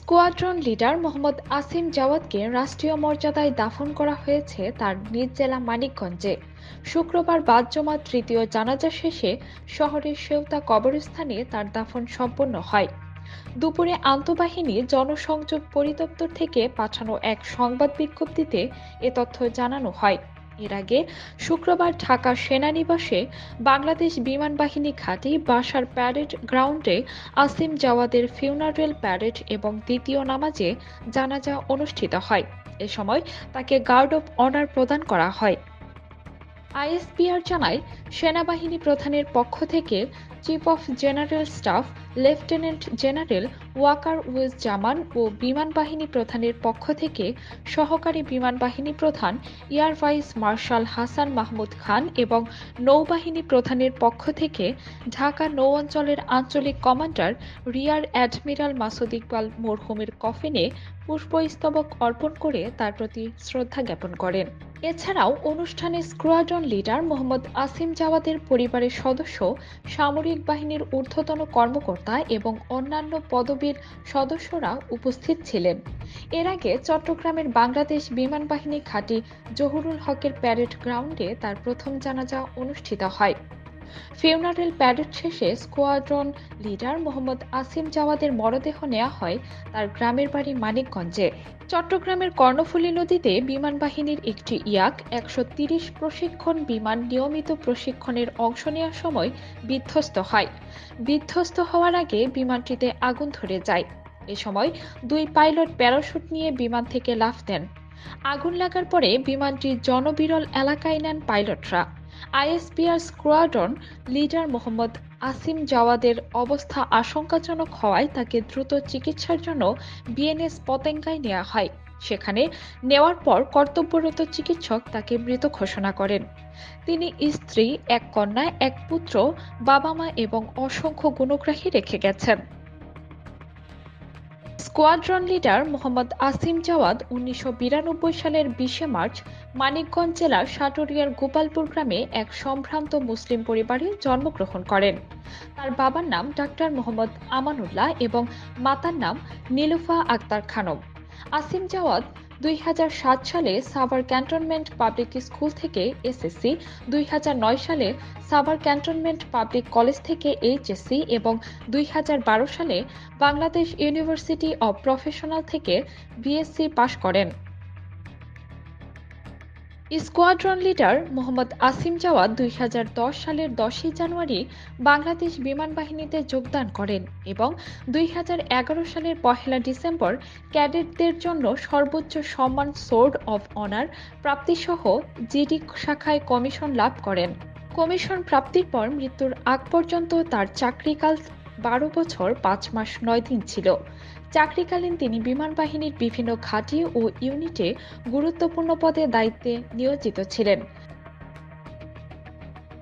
Squadron leader Mohammad Asim জাওয়াদকে রাষ্ট্রীয় মর্যাদায় দাফন করা হয়েছে তার নিজ জেলা মানিকগঞ্জে। শুক্রবার বাদ জমা তৃতীয় জানাজা শেষে শহরের সেওতা কবরস্থানে তার দাফন সম্পন্ন হয়। দুপুরে আন্তঃবাহিনী জনসংযোগ পরিদপ্তর থেকে পাঠানো এক সংবাদ বিজ্ঞপ্তিতে এ তথ্য জানানো হয়। এর আগে শুক্রবার ঢাকার সেনানিবাসে বাংলাদেশ বিমান বাহিনী ঘাঁটি বাসার প্যারেড গ্রাউন্ডে আসিম জাওয়াদের ফিউনারেল প্যারেড এবং দ্বিতীয় নামাজে জানাজা অনুষ্ঠিত হয়। এ সময় তাকে গার্ড অব অনার প্রদান করা হয়। আইএসপিআর জানায়, সেনাবাহিনী প্রধানের পক্ষ থেকে chief of general staff lieutenant general Waker Uz Zaman ও বিমান বাহিনী প্রধানের পক্ষ থেকে সহকারী বিমান বাহিনী প্রধান air vice marshal Hasan Mahmud Khan এবং নৌবাহিনী প্রধানের পক্ষ থেকে ঢাকা নৌ অঞ্চলের আঞ্চলিক commander rear admiral Masud Iqbal মরহুমের কফিনে পুষ্পস্তবক অর্পণ করে তার প্রতি শ্রদ্ধা জ্ঞাপন করেন। এছাড়াও অনুষ্ঠানে স্কোয়াড্রন লিডার মোহাম্মদ আসিম জাওয়াদের পরিবারের সদস্য, সামরিক বাহিনীর ঊর্ধ্বতন কর্মকর্তা এবং অন্যান্য পদবীর সদস্যরা উপস্থিত ছিলেন। এর আগে চট্টগ্রামের বাংলাদেশ বিমান বাহিনী ঘাঁটি জহুরুল হকের প্যারেড গ্রাউন্ডে তার প্রথম জানাজা অনুষ্ঠিত হয়। ফিউনারেল প্যারেড শেষে স্কোয়াড্রন লিডার মোহাম্মদ আসিম জাওয়াদের মরদেহ নেওয়া হয় তার গ্রামের বাড়ি মানিকগঞ্জে। চট্টগ্রামের কর্ণফুলী নদীতে বিমান বাহিনীর একটি ইয়াক একশো প্রশিক্ষণ বিমান নিয়মিত প্রশিক্ষণের অংশ নেওয়ার সময় বিধ্বস্ত হয়। বিধ্বস্ত হওয়ার আগে বিমানটিতে আগুন ধরে যায়। এ সময় দুই পাইলট প্যারাশুট নিয়ে বিমান থেকে লাফ দেন। আগুন লাগার পরে বিমানটি জনবিরল এলাকায় নেন পাইলটরা। ISPR squadron leader Mohammad Asim জাওয়াদের অবস্থা আশঙ্কাজনক হওয়ায় তাকে দ্রুত চিকিৎসার জন্য বিএনএস পতেঙ্গায় নেওয়া হয়। সেখানে নেওয়ার পর কর্তব্যরত চিকিৎসক তাকে মৃত ঘোষণা করেন। তিনি স্ত্রী, এক কন্যা, এক পুত্র বাবা মা এবং অসংখ্য গুণগ্রাহী রেখে গেছেন। স্কোয়াড্রন লিডার মোহাম্মদ আসিম জাওয়াদ উনিশশো বিরানব্বই সালের বিশে মার্চ মানিকগঞ্জ জেলার সাটুরিয়ার গোপালপুর গ্রামে এক সম্ভ্রান্ত মুসলিম পরিবারে জন্মগ্রহণ করেন। তার বাবার নাম ডাক্তার মোহাম্মদ আমানুল্লাহ এবং মাতার নাম নীলুফা আক্তার খানম। আসিম জাওয়াদ দুই হাজার সাত সালে সাভার ক্যান্টনমেন্ট পাবলিক স্কুল থেকে এসএসসি, দুই হাজার নয় সালে সাভার ক্যান্টনমেন্ট পাবলিক কলেজ থেকে এইচএসসি এবং দুই হাজার বারো সালে বাংলাদেশ ইউনিভার্সিটি অব প্রফেশনাল থেকে বিএসসি পাশ করেন। স্কোয়াড্রন লিডার মোহাম্মদ আসিম জাওয়াদ দুই হাজার দশ সালের দশই জানুয়ারি বাংলাদেশ বিমান বাহিনীতে যোগদান করেন এবং দুই হাজার এগারো সালের পহেলা ডিসেম্বর ক্যাডেটদের জন্য সর্বোচ্চ সম্মান সোর্ড অফ অনার প্রাপ্তিসহ জিডি শাখায় কমিশন লাভ করেন। কমিশন প্রাপ্তির পর মৃত্যুর আগ পর্যন্ত তার চাকরিকাল বারো বছর, পাঁচ মাস, নয় দিন ছিল। চাকরিকালীন তিনি বিমান বাহিনীর বিভিন্ন ঘাঁটি ও ইউনিটে গুরুত্বপূর্ণ পদে দায়িত্বে নিয়োজিত ছিলেন।